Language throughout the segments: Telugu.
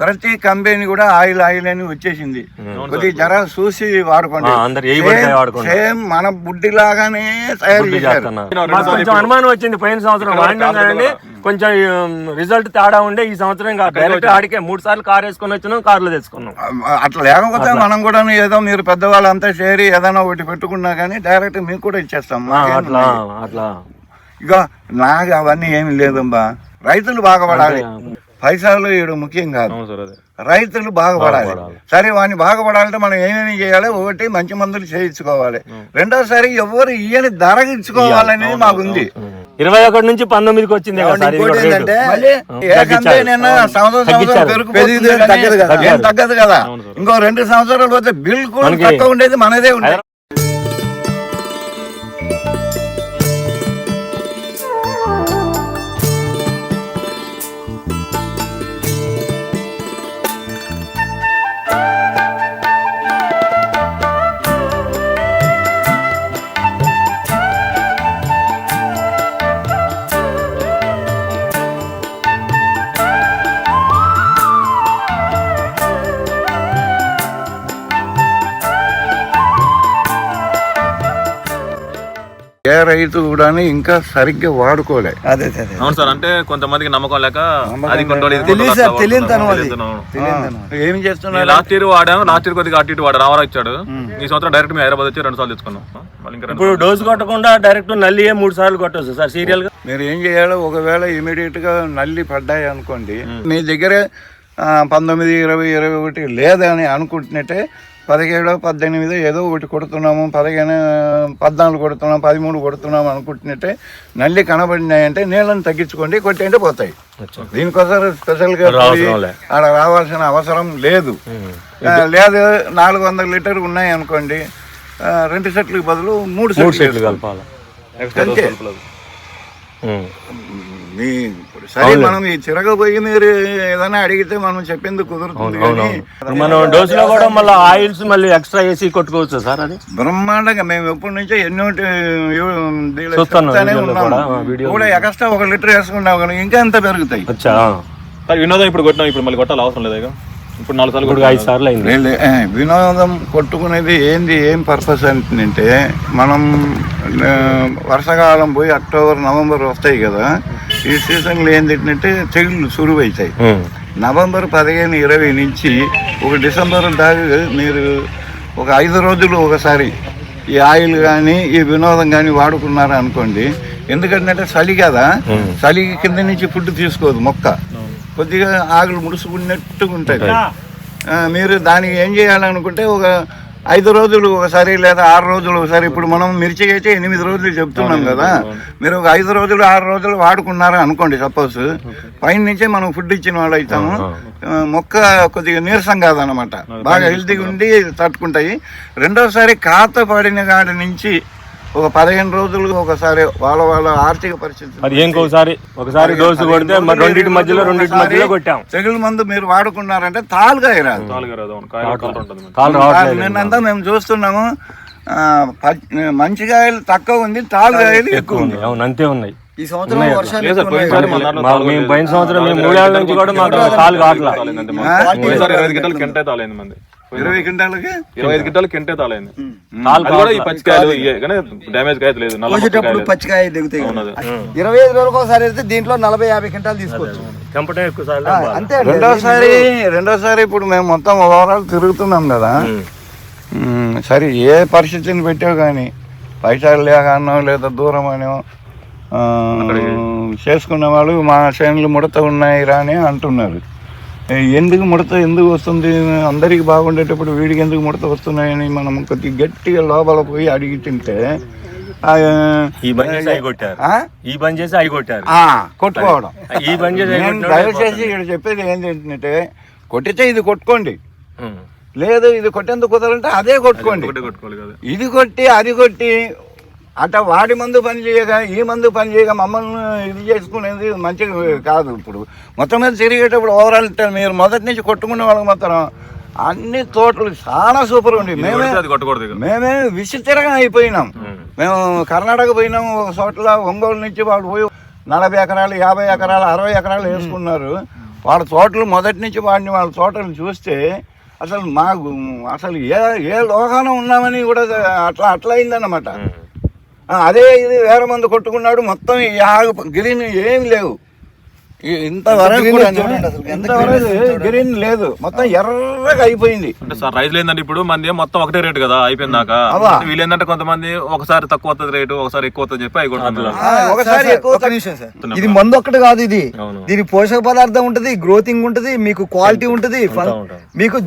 ప్రతి కంపెనీ కూడా ఆయిల్ ఆయిల్ అని వచ్చేసింది. కొద్దిగా జర చూసి వాడుకోండి. సేమ్ మన బుడ్డి లాగానే తయారు చేశారు కొంచెం అనుమానం వచ్చింది పోయిన సంవత్సరం వాడినాం కానీ కొంచెం రిజల్ట్ తేడా ఉండే ఈ సంవత్సరం డైరెక్ట్ ఆడికే మూడు సార్లు కార్ వేసుకొని వచ్చినాం కార్లో తెచ్చుకున్నాం. అట్లా లేకపోతే మనం కూడా ఏదో మీరు పెద్దవాళ్ళంతా చేరి ఏదైనా ఒకటి పెట్టుకున్నా కానీ డైరెక్ట్ మీకు కూడా ఇచ్చేస్తాం. అట్లా. అట్లా. ఇక నాకు అవన్నీ ఏమి లేదమ్మా. రైతులు బాగుపడాలి పైసలు ఈడు ముఖ్యం కాదు. రైతులు బాగుపడాలి. సరే వాడిని బాగుపడాలంటే మనం ఏమేమి చేయాలి? ఒకటి మంచి మందులు చేయించుకోవాలి. రెండోసారి ఎవరు ఇయ్యని ధర ఇచ్చుకోవాలనేది మాకుంది ఇరవై ఒకటి నుంచి పంతొమ్మిదికి వచ్చింది సంవత్సరం తగ్గదు కదా. ఇంకో రెండు సంవత్సరాలు పోతే బిల్కుల్ తక్కువ ఉండేది మనదే ఉండేది. రైతు కూడా ఇంకా సరిగ్గా వాడుకోలే. అదే అవును సార్ అంటే కొంతమందికి నమ్మకం లేక అది ఏం చేస్తున్నారు లాస్ట్ ఇయర్ వాడాము లాస్ట్ ఇయర్ కొద్దిగా అటు ఇటు వాడు రామారావు ఇచ్చాడు. ఈ సంవత్సరం డైరెక్ట్ మేము హైదరాబాద్ వచ్చి రెండు సార్లు తెచ్చుకున్నాం. ఇప్పుడు డోసు కొట్టకుండా డైరెక్ట్ నల్లియే మూడు సార్లు కొట్టవచ్చు సార్ సీరియల్గా? మీరు ఏం చేయాలో ఒకవేళ ఇమీడియట్గా నల్లి పడ్డాయి అనుకోండి మీ దగ్గరే పంతొమ్మిది ఇరవై ఇరవై ఒకటి లేదని అనుకుంటున్నట్టే పదిహేడు పద్దెనిమిది ఏదో ఒకటి కొడుతున్నాము. పదిహేను పద్నాలుగు కొడుతున్నాం పదమూడు కొడుతున్నాం అనుకుంటున్నట్టే నల్లి కనబడినాయంటే నీళ్ళని తగ్గించుకోండి కొట్టేంటే పోతాయి. దీనికోసం స్పెషల్గా పోయి అవసరం లే. ఆడ రావాల్సిన అవసరం లేదు. లేదు నాలుగు వందల లీటర్ ఉన్నాయి అనుకోండి. రెండు సెట్లకు బదులు మూడు సెట్లు కలపాలి. అంతే. మీ సరే మనం ఈ చిరగపోయి మీరు ఏదైనా అడిగితే మనం చెప్పింది కుదురుతుంది కానీ మనం డోసులో కూడా మళ్ళీ ఆయిల్స్ మళ్ళీ ఎక్స్ట్రా వేసి కొట్టుకోవచ్చు సార్ అది? బ్రహ్మాండంగా మేము ఎప్పటి నుంచో ఎన్నో. కూడా, ఎక్స్ట్రా ఒక లీటర్ వేసుకున్నాం కానీ ఇంకా ఎంత పెరుగుతాయి? వినోదం ఇప్పుడు కొట్టినాం ఇప్పుడు మళ్ళీ కొట్టాలి అవసరం లేదు ఇప్పుడు నాలుగు సార్లు ఇప్పుడు ఐదు సార్లు అయింది. లే- లే- ఏ, వినోదం కొట్టుకునేది ఏంది ఏం పర్పస్ అంటే మనం వర్షాకాలం పోయి అక్టోబర్ నవంబర్ వస్తాయి కదా ఈ సీజన్లో ఏంటంటే తెగుళ్ళు సురువు అవుతాయి ఉమ్. నవంబర్ పదిహేను ఇరవై నుంచి ఒక డిసెంబర్ దాకా మీరు ఒక ఐదు రోజులు ఒకసారి ఈ ఆయిల్ కానీ ఈ వినోదం కానీ వాడుకున్నారు అనుకోండి. ఎందుకంటే చలి కదా చలి కింద నుంచి ఫుడ్ తీసుకోదు మొక్క. కొద్దిగా ఆకులు ముడుచుకున్నట్టుగా ఉంటుంది ఆ, మీరు దానికి ఏం చేయాలనుకుంటే ఒక ఐదు రోజులు ఒకసారి లేదా ఆరు రోజులు ఒకసారి ఇప్పుడు మనం మిర్చి అయితే ఎనిమిది రోజులు చెప్తున్నాం కదా. మీరు ఒక ఐదు రోజులు ఆరు రోజులు వాడుకున్నారు అనుకోండి సపోజ్. పైన నుంచే మనం ఫుడ్ ఇచ్చిన వాళ్ళు అవుతాము మొక్క కొద్దిగా నీరసం కాదనమాట. బాగా హెల్తీగా ఉండి తట్టుకుంటాయి. రెండోసారి కాత పడిన కాడి నుంచి ఒక పదిహేను రోజులు ఒకసారి వాళ్ళ వాళ్ళ ఆర్థిక పరిస్థితి అది ఇంకొకసారి ఒకసారి డోసు కొడితే మరి రెండింటి మధ్యలో రెండింటి మధ్యలో కొట్టాం. తెగులు మందు మీరు వాడుకున్నారంటే తాలుగా రాదు నిన్నంతా మేము చూస్తున్నాము. ఆ, ప- మంచికాయలు తక్కువ ఉంది తాలుగాయలు ఎక్కువ ఉంది. అవును అంతే ఉన్నాయి. ఈ సంవత్సరం తాలు. పోయిన సంవత్సరం మేము మూడేళ్ళ నుంచి కూడా మాకు కాలు కావట్లా. ఇరవై క్వింటాలకి ఇరవై ఐదు గిట్టాలు కెంటే తాలైంది కూడా ఈ పచ్చికాయలు కానీ డ్యామేజ్ కాయలు లేదు పచ్చికాయలు పచ్చికాయ దిగుతాయి. ఇరవై ఐదు రోజులకు ఒకసారి అయితే దీంట్లో నలభై యాభై క్వింటాలు తీసుకోవచ్చు. అంతే. రెండోసారి రెండోసారి ఇప్పుడు మేము మొత్తం ఓవరాల్ తిరుగుతున్నాం కదా. సరే ఏ పరిస్థితిని పెట్టావు కానీ? పైసలు లేకనో లేదా దూరం అనో ఆ, చేసుకున్న వాళ్ళు మా శ్రేణులు ముడత ఉన్నాయి రా అని అంటున్నారు. ఎందుకు ముడత ఎందుకు వస్తుంది? అందరికి బాగుండేటప్పుడు వీడికి ఎందుకు ముడత వస్తున్నాయని మనం కొద్దిగా గట్టిగా లోపల పోయి అడిగి తింటే ఈ బంద్ చేసి కొట్టారు ఆ? ఈ బంద్ చేసి కొట్టారు కొట్టుకోవడం. ఈ బంద్ చేసి దయచేసి ఇక్కడ చెప్పేది ఏంటంటే కొట్టితే ఇది కొట్టుకోండి. లేదు ఇది కొట్టేందుకు కుదరంటే అదే కొట్టుకోండి. ఇది కొట్టి అది కొట్టి అట్ట వాడి మందు పని చేయగా ఈ మందు పని చేయగా మమ్మల్ని ఇది చేసుకునేది మంచిగా కాదు ఇప్పుడు. మొత్తం మీద తిరిగేటప్పుడు ఓవరాల్ మీరు మొదటి నుంచి కొట్టుకునే వాళ్ళకి మాత్రం అన్ని తోటలు చాలా సూపర్ ఉండి మేమే మేమే విచిత్రంగా అయిపోయినాం. మేము. కర్ణాటక పోయినాం ఒక చోట్ల ఒంగోలు నుంచి వాళ్ళు పోయి నలభై ఎకరాలు యాభై ఎకరాలు అరవై ఎకరాలు వేసుకున్నారు వాళ్ళ తోటలు మొదటి నుంచి వాడిని వాళ్ళ తోటలు చూస్తే అసలు మాకు అసలు ఏ ఏ లోకాన ఉన్నామని కూడా అట్లా అట్లా అయిందన్నమాట. అదే ఇది వేరే మంది కొట్టుకున్నాడు మొత్తం ఈ ఆగు గ్రీన్ ఏమి లేవు. ఇంతవరకు గ్రీన్ లేదు. మొత్తం ఎర్రగా అయిపోయింది. అంటే సార్ రైతులు ఏంటంటే ఇప్పుడు మంది మొత్తం ఒకటే రేటు కదా అయిపోయిందాక. వీళ్ళు ఏంటంటే కొంతమంది ఒకసారి తక్కువ వస్తుంది రేటు ఒకసారి ఎక్కువ వస్తుంది చెప్పి అవి ఇది మందు ఒక్కటి కాదు ఇది. దీని పోషక పదార్థం ఉంటది గ్రోతింగ్ ఉంటది మీకు క్వాలిటీ ఉంటది. ఫల్- మీకు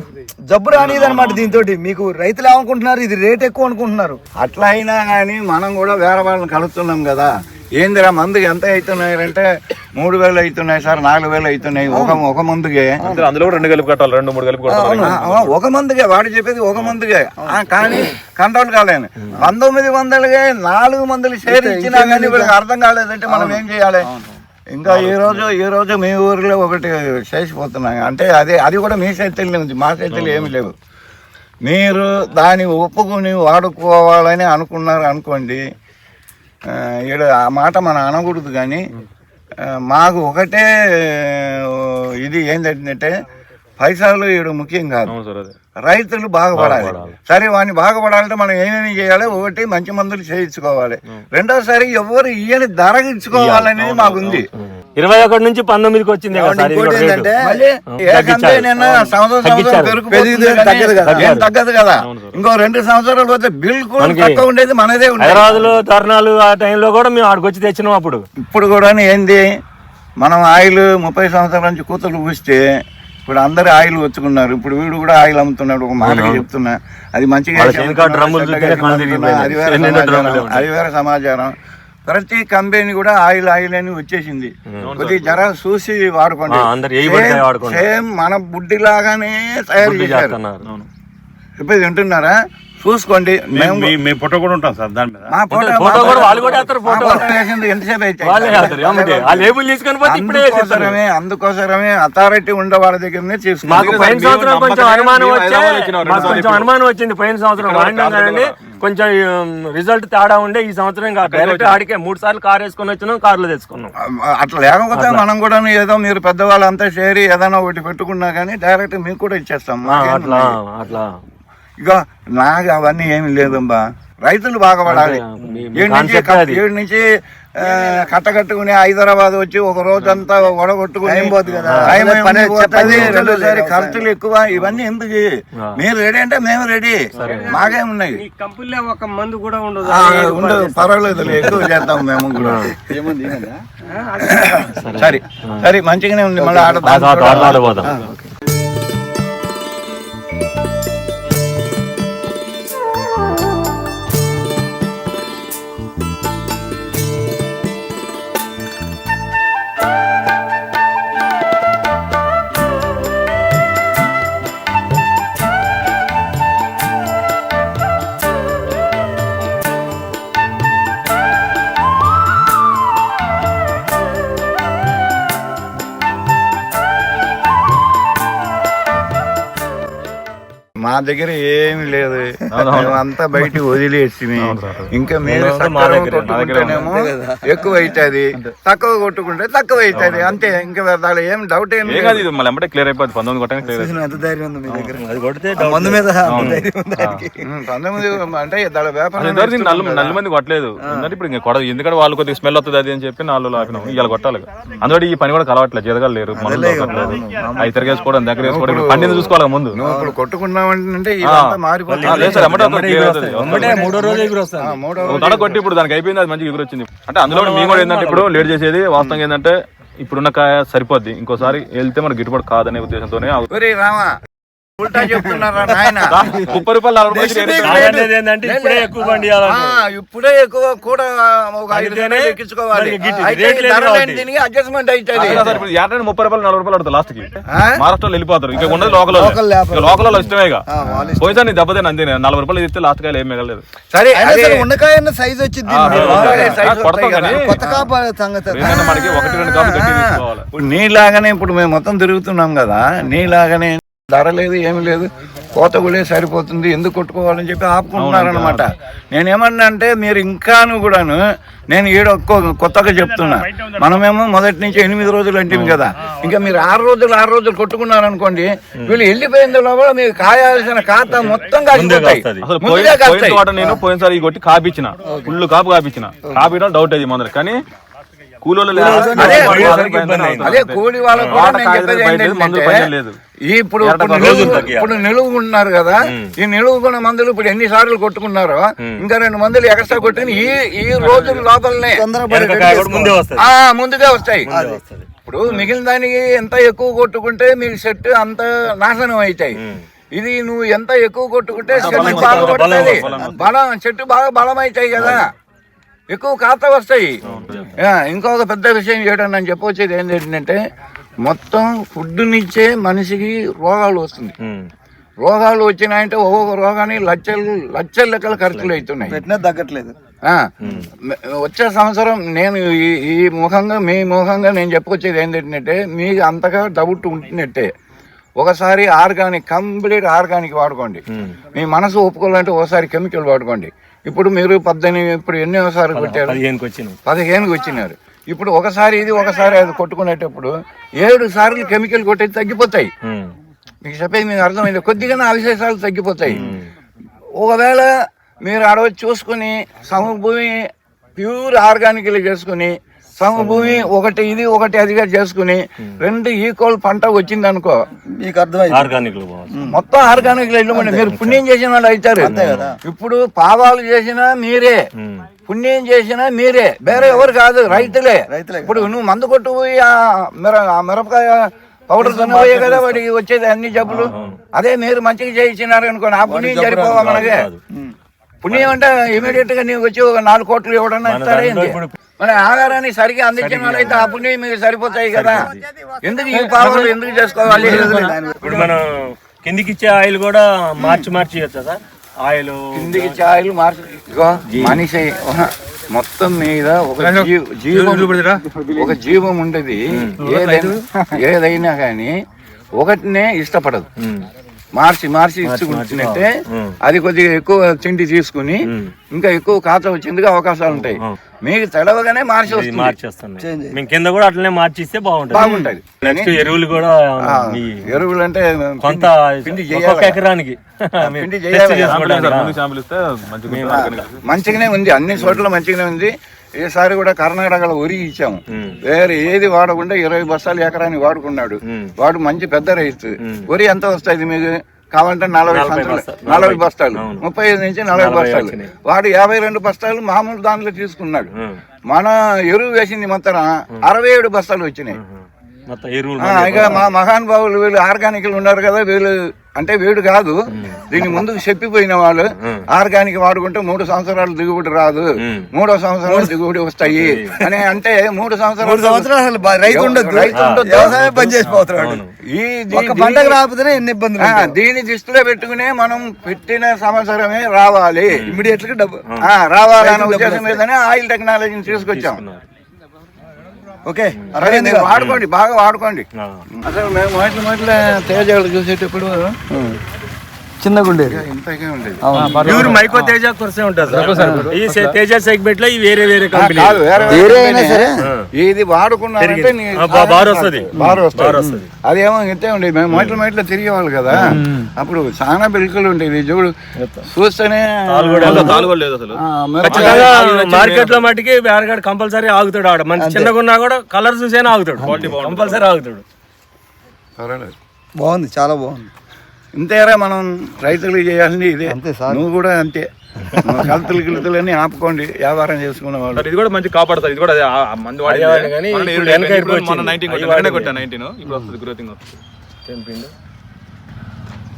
జబ్బు రానిది అనమాట దీంతో మీకు రైతులు ఏమనుకుంటున్నారు? ఇది రేట్ ఎక్కువ అనుకుంటున్నారు. అట్లా అయినా కానీ మనం కూడా వేరే వాళ్ళని కలుస్తున్నాం కదా. ఏందిరా మందు ఎంత అవుతున్నాయి అంటే మూడు వేలు అవుతున్నాయి సార్ నాలుగు వేలు అవుతున్నాయి. ఒక ఒక మందుకే. అందులో కూడా రెండు కలిపి కట్టాలి రెండు మూడు కలిపి కొట్టాలి. ఒక మందుకే. వాడు చెప్పేది ఒక మందుకే. కానీ కంట్రోల్ కాలేను. పంతొమ్మిది వందలకే నాలుగు మందులు షేర్ ఇచ్చినా కానీ వీళ్ళకి అర్థం కాలేదంటే మనం ఏం చేయాలి? ఇంకా ఈ రోజు ఈ రోజు మీ ఊరిలో ఒకటి చేసిపోతున్నాం అంటే అదే అది కూడా మీ చేతుల్లో ఉంది. మా చేతులు ఏమి లేవు. మీరు దాన్ని ఒప్పుకొని వాడుకోవాలని అనుకున్నారు అనుకోండి ఈడ ఆ మాట మనం అనకూడదు కానీ మాకు ఒకటే ఇది ఏంటంటే పైసలు ఈడు ముఖ్యం కాదు. రైతులు బాగుపడాలి. సరే వాడిని బాగుపడాలంటే మనం ఏమేమి చేయాలి? ఒకటి మంచి మందులు చేయించుకోవాలి. రెండోసారి ఎవరు ఇయ్యని ధర ఇచ్చుకోవాలనేది మాకుంది. ఇరవై ఒకటి నుంచి పంతొమ్మిదికి వచ్చింది తగ్గదు కదా. ఏం తగ్గదు కదా? ఇంకో రెండు సంవత్సరాలు పోతే బిల్ కూడా ఉండేది మనదే ఉండేది. హైదరాబాద్లో ధర్నాలు ఆ టైంలో కూడా మేము ఆడికి వచ్చి తెచ్చినాం అప్పుడు. ఇప్పుడు కూడా ఏంది? మనం ఆయిల్ ముప్పై సంవత్సరాల నుంచి కూతురు పూస్తే ఇప్పుడు అందరు ఆయిల్ వచ్చుకున్నారు. ఇప్పుడు వీడు కూడా ఆయిల్ అమ్ముతున్నాడు ఒక మాటకి చెప్తున్నా. అది మంచిగా. అది వేరే సమాచారం. ప్రతి కంపెనీ కూడా ఆయిల్ ఆయిల్ అని వచ్చేసింది. కొద్దిగా జర చూసి వాడుకోండి. సేమ్ మన బుడ్డి లాగానే తయారు చేశారు చెప్పేది వింటున్నారా? చూసుకోండి. మేము మీ ఫోటో కూడా ఉంటాం సార్ దాని మీద. మా ఫోటో ఫోటో కూడా వాళ్ళు కూడా వేస్తారు ఫోటో. ఫోటో వేసింది ఎంతసేపు అయితే వాళ్ళే వేస్తారు ఏమంటే ఆ లేబుల్ తీసుకొని పోతే ఇప్పుడే అందుకోసమే అందుకోసమే అథారిటీ ఉండే వాళ్ళ దగ్గరనే మాకు తీసుకున్నాం సంవత్సరం కొంచెం అనుమానం వచ్చే మాకు కొంచెం అనుమానం వచ్చింది. పోయిన సంవత్సరం వాడినాం కొంచెం రిజల్ట్ తేడా ఉండే ఈ సంవత్సరం ఇంకా డైరెక్ట్ ఆడికే మూడు సార్లు కార్ వేసుకొని వచ్చినాం కార్లో తెచ్చుకున్నాం. అట్లా లేకపోతే మనం కూడా ఏదో మీరు పెద్దవాళ్ళంతా చేరి ఏదైనా ఒకటి పెట్టుకున్నా కానీ డైరెక్ట్ మీకు కూడా ఇచ్చేస్తాం. అట్లా. అట్లా. ఇక నాకు అవన్నీ ఏమి లేదమ్మా రైతులు బాగుపడాలి. ఏడు నుంచి. ఏడు నుంచి కట్టకట్టుకుని హైదరాబాద్ వచ్చి ఒక రోజంతా వడగొట్టుకుని టైం పోతుంది ఖర్చులు ఎక్కువ. ఇవన్నీ ఎందుకు. మీరు రెడీ అంటే మేము రెడీ. మాకేమున్నాయి? కంపెనీలో ఒక మందు కూడా ఉండదు. ఉండదు. పర్వాలేదు ఎక్కువ చేద్దాం మేము కూడా. సరే. సరే మంచిగానే ఉంది. మళ్ళీ ఆడ దగ్గర ఏమి లేదు. మేమంతా బయట వదిలేసి ఇంకా మీరు మా సక్రమంగా దగ్గరే, కొట్టుకుంటేనేమో ఎక్కువ అవుతుంది. తక్కువ కొట్టుకుంటే తక్కువ అవుతుంది. అంతే ఇంకా దాని ఏం డౌట్ ఏం ఏం లేదు. కాదు ఇది మళ్ళీ ఎంబటే క్లియర్ అయిపోతుంది పంతొమ్మిది కొట్టగానే క్లియర్ ఎంత ధైర్యం ఉంది మీ దగ్గర? అది కొడితే మందు మీద అంత ధైర్యం ఉంది ఆయనకి. ఉమ్, పంతొమ్మిది అంటే దాని వ్యాపారం నల్లు మంది కొట్టలేదు. ఇప్పుడు ఇంకా కొడదు. ఎందుకంటే వాళ్ళు కొద్దిగా స్మెల్ వస్తుంది అది అని చెప్పి నాలుగు ఆపినాం. ఇవాళ కొట్టాలి అందువల్ల ఈ పని కూడా కలవట్లేదు. జరగాలి లేరు. మందులు దొరకట్లేదు అవి తిరగేసుకోవడం దగ్గర వేసుకోవడం పండింది చూసుకోవాలి ముందు. నువ్వు ఇప్పుడు కొట్టుకున్నావంటే ఇదంతా ఆ, మారిపోతుంది. ఎగురు ఇప్పుడు దానికి అయిపోయింది అది మంచిగా ఎగురొచ్చింది. అంటే అందులో మేము కూడా ఏంటంటే ఇప్పుడు లేట్ చేసేది వాస్తవంగా ఏంటంటే ఇప్పుడున్న కాయ సరిపోద్ది. ఇంకోసారి వెళ్తే మనకి గిట్టుబాటు కాదనే ఉద్దేశంతోనే రామా. ఉల్టా చెప్తున్నారా నాయన? ముప్పై రూపాయలు ఏంటంటే ఇప్పుడే ఎక్కువ బండి ఇవ్వాలని. ఆ, ఇప్పుడే ఎక్కువ కూడా ఒక ఐదు ఎక్కించుకోవాలి. దానికి. దీనికి అడ్జస్ట్మెంట్ అవుతుంది ముప్పై రూపాయలు నలభై రూపాయలు పడుతుంది లాస్ట్కి? మహారాష్ట్రలో వెళ్ళిపోతారు. ఇంకా ఉన్నది లోకల్ లోకల్ ఇష్టమే వాళ్ళు ఇష్టం. పోయినా నీ దెబ్బతే అంతే నలభై రూపాయలు ఇస్తే లాస్ట్ కాయలు ఏం మిగలేదు సరే ఉండకాయ సైజ్ వచ్చింది. మనకి ఒకటి రెండు నీలాగానే ఇప్పుడు మేము మొత్తం తిరుగుతున్నాం కదా. నీలాగానే ధర లేదు ఏమీ లేదు. కోత కూడా సరిపోతుంది. ఎందుకు కొట్టుకోవాలని చెప్పి ఆపుకుంటున్నారనమాట నేనేమన్నా అంటే మీరు ఇంకాను కూడాను నేను ఈడ కొత్తగా చెప్తున్నా. మనమేమో మొదటి నుంచి ఎనిమిది రోజులు అంటాం కదా. ఇంకా మీరు ఆరు రోజులు ఆరు రోజులు కొట్టుకున్నారనుకోండి వీళ్ళు వెళ్ళిపోయిన లోపల మీకు కాయాల్సిన ఖాతా మొత్తం. తోట నేను పోయినసారి కొట్టి కాపిచ్చిన ఫుల్ కాపు కాపిచ్చిన కాపియడం డౌట్ అది మొదలు. కానీ ఇప్పుడు ఇప్పుడు రోజులు నిలువు- నిలువుకున్నారు కదా ఈ నిలువుకున్న మందులు ఇప్పుడు ఎన్ని సార్లు కొట్టుకున్నారో ఇంకా రెండు మందులు ఎక్స్ట్రా కొట్టిన ఈ ఈ రోజుల లోపలనే. ముందుగా వస్తాయి. ఇప్పుడు మిగిలిన దానికి ఎంత ఎక్కువ కొట్టుకుంటే మీకు సెట్ అంత నాశనం అవుతాయి ఇది నువ్వు ఎంత ఎక్కువ కొట్టుకుంటే చెట్టు బాగా బలం చెట్టు బాగా బలం అవుతాయి కదా. ఎక్కువ ఖాతా వస్తాయి. ఇంకొక పెద్ద విషయం ఏంటని నేను చెప్పొచ్చేది ఏంటంటే మొత్తం ఫుడ్ నుంచే మనిషికి రోగాలు వస్తుంది. రోగాలు వచ్చినాయంటే ఒక్కొక్క రోగాన్ని లక్షలు లక్షల లెక్కల ఖర్చులు అవుతున్నాయి. పెట్టినా తగ్గట్లేదు. ఆ, వచ్చే సంవత్సరం నేను ఈ ఈ ముఖంగా మీ ముఖంగా నేను చెప్పుకొచ్చేది ఏంటంటే మీకు అంతగా డౌట్ ఉంటున్నట్టే ఒకసారి ఆర్గానిక్ కంప్లీట్ ఆర్గానిక్ వాడుకోండి. మీ మనసు ఒప్పుకోవాలంటే ఒకసారి కెమికల్ వాడుకోండి. ఇప్పుడు మీరు పద్దెనిమిది ఇప్పుడు ఎన్నోసారి కొట్టారు? పదిహేనుకి వచ్చినాం. పదిహేనుకి వచ్చినారు. ఇప్పుడు ఒకసారి ఇది ఒకసారి అది కొట్టుకునేటప్పుడు ఏడు సార్లు కెమికల్ కొట్టేది తగ్గిపోతాయి. మీకు చెప్పేది మీకు అర్థమైంది? కొద్దిగా అవశేషాలు తగ్గిపోతాయి. ఒకవేళ మీరు వచ్చి చూసుకుని సమభూమి ప్యూర్ ఆర్గానిక్లు చేసుకుని సమభూమి ఒకటి ఇది ఒకటి అదిగా చేసుకుని రెండు ఈక్వల్ పంట వచ్చింది అనుకో మీకు అర్థమైంది. ఆర్గానిక్ మొత్తం ఆర్గానిక్ వెళ్ళమండి మీరు. పుణ్యం చేసిన వాళ్ళు అవుతారు. ఇప్పుడు పావాలు చేసినా మీరే. పుణ్యం చేసినా మీరే. వేరే ఎవరు కాదు రైతులే. రైతులే. ఇప్పుడు నువ్వు మందు కొట్టు పోయి ఆ మిర ఆ మిరపకాయ పౌడర్ తినబోయే కదా వాడికి వచ్చేది అన్ని జబ్బులు. అదే మీరు మంచిగా చేయించినారు అనుకోండి ఆ పుణ్యం సరిపోవా మనకి? పుణ్యం అంటే ఇమీడియట్గా నీకు వచ్చి ఒక నాలుగు కోట్లు ఇవ్వడం ఇస్తారా ఏంటి? మన ఆహారాన్ని సరిగ్గా అందించిన వాళ్ళైతే ఆ పుణ్యం మీకు సరిపోతాయి కదా. ఎందుకు ఈ పావాలు ఎందుకు చేసుకోవాలి? ఇప్పుడు మనం కిందికి ఇచ్చే ఆయిల్ కూడా మార్చి మార్చి ఇవ్వచ్చు సార్ ఆయిల్ కిందికి ఛాయలు మార్చి ఇగో మనిషి మొత్తం మీద ఒక జీవం ఒక జీవం ఉండేది ఏదైనా ఏదైనా? కానీ ఒకటినే ఇష్టపడదు. మార్చి మార్చి ఇచ్చుకుంటున్నట్టే అది కొద్దిగా ఎక్కువ తిండి తీసుకుని ఇంకా ఎక్కువ ఖాతా వచ్చేందుకు అవకాశాలు ఉంటాయి. మీకు తెలవగానే మార్చి వస్తుంది. మేము కింద కూడా అట్లనే మార్చి ఇస్తే బాగుంటుంది. బాగుంటది. నెక్స్ట్ ఎరువులు కూడా మీ ఎరువులు అంటే కొంత ఎకరానికి. మంచిగానే ఉంది. అన్ని చోట్ల మంచిగానే ఉంది. ఈసారి కూడా కర్ణాటకలో వరి ఇచ్చాము. వేరే ఏది వాడకుండా ఇరవై బస్తాలు ఎకరానికి వాడుకున్నాడు. వాడు మంచి పెద్ద రైతు. వరి ఎంత వస్తుంది మీకు? కావాలంటే నలభై నలభై బస్తాలు. ముప్పై ఐదు నుంచి నలభై బస్తాలు. వాడు యాభై రెండు బస్తాలు మామూలు దాంట్లో తీసుకున్నాడు. మన ఎరువు వేసింది మొత్తం అరవై ఏడు బస్తాలు వచ్చినాయి. ఇక మా మహానుభావులు వీళ్ళు ఆర్గానిక్లు ఉన్నారు కదా వీళ్ళు అంటే వీడు కాదు. దీని ముందుకు చెప్పిపోయిన వాళ్ళు ఆర్గానిక్ వాడుకుంటే మూడు సంవత్సరాలు దిగుబడి రాదు. మూడో సంవత్సరాలు దిగుబడి వస్తాయి. అని అంటే మూడు సంవత్సరాలు రైతు ఉండదు రైతు ఉండొద్దు. వ్యవసాయం పని చేసిపోతున్నాడు ఈ పంటకు రాకపోతేనే ఎన్ని ఇబ్బందులు ఆ, దీన్ని దృష్టిలో పెట్టుకునే మనం పెట్టిన సంవత్సరమే రావాలి. ఇమీడియట్గా డబ్బు రావాలనే ఉద్దేశం మీదనే ఆయిల్ టెక్నాలజీని తీసుకొచ్చాం. ఓకే? వాడుకోండి బాగా వాడుకోండి. అసలు మేము మొదటి మొదటి తేజాలు చూసేటప్పుడు చిన్నగా ఉండేది ప్యూర్ మైకో తేజ కొరసే ఉంటుంది సార్. ఈ తేజ సెగ్మెంట్లో ఈ వేరే వేరే కంపెనీ. కాదు వేరే వేరే అయినా. సరే. ఇది వాడుకున్నారంటే బార్ వస్తది. బార్ వస్తుంది. అదేమో ఇంతే ఉండేది. మేము మొదటి మొదట్లో తిరిగేవాళ్ళు కదా. అప్పుడు చాలా బిల్కులు ఉండేది చూడు చూస్తేనే మార్కెట్లో మటుకి బేరగాడు కంపల్సరీ ఆగుతాడు ఆడ. మంచి చిన్నగా ఉన్నా కూడా కలర్ చూసేనా ఆగుతాడు. కంపల్సరీ ఆగుతాడు. పర్వాలేదు. బాగుంది చాలా బాగుంది. ఇంతేరా మనం రైతులు చేయాల్సింది ఇదే. అంతే సార్. నువ్వు కూడా అంతే. కలుతులు గిలుతులన్నీ ఆపుకోండి వ్యాపారం చేసుకున్న వాళ్ళు. సార్, ఇది కూడా మంచి కాపాడుతుంది ఇది కూడా మందు వాడింది. అదే కానీ మొన్న ఇప్పుడు ఇరవై- వెనక ఇప్పుడు ఎక్కువ మొన్న వచ్చింది. 19 అవి కొట్టాను. వెనక వాడింది. కొట్టాను 19 ఇప్పుడు వస్తుంది గ్రోతింగ్ వస్తుంది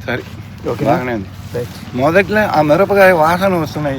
సరే. బాగానే ఉంది. మొదట్లో ఆ మిరపకాయ వాసన వస్తున్నాయి